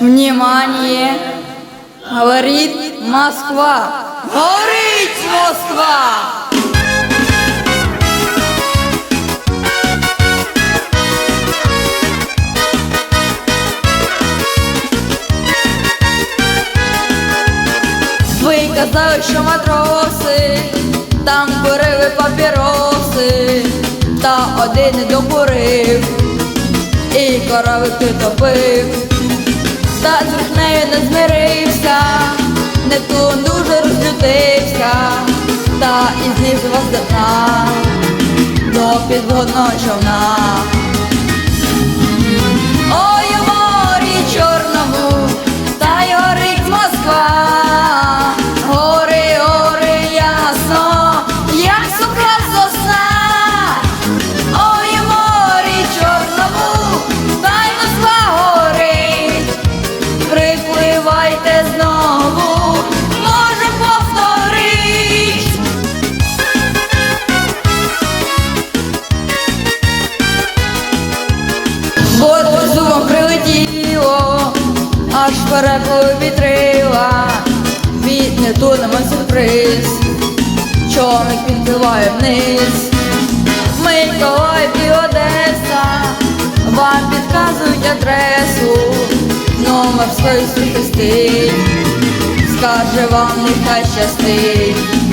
Внимание! Говорит Москва! Говорит Москва! Ви казали, що матроси, там курили папіроси, та один не докурив, і коровик топив, та з рухнею не змирився, Нептун дуже розлютився, та і низу вас до підводного човна. Аж переплив вітрила, від Нептуна сюрприз, човник підпливає вниз, Миколаїв і Одеса, вам підказують адресу, номер свою сухистий, скаже вам нехай щастить.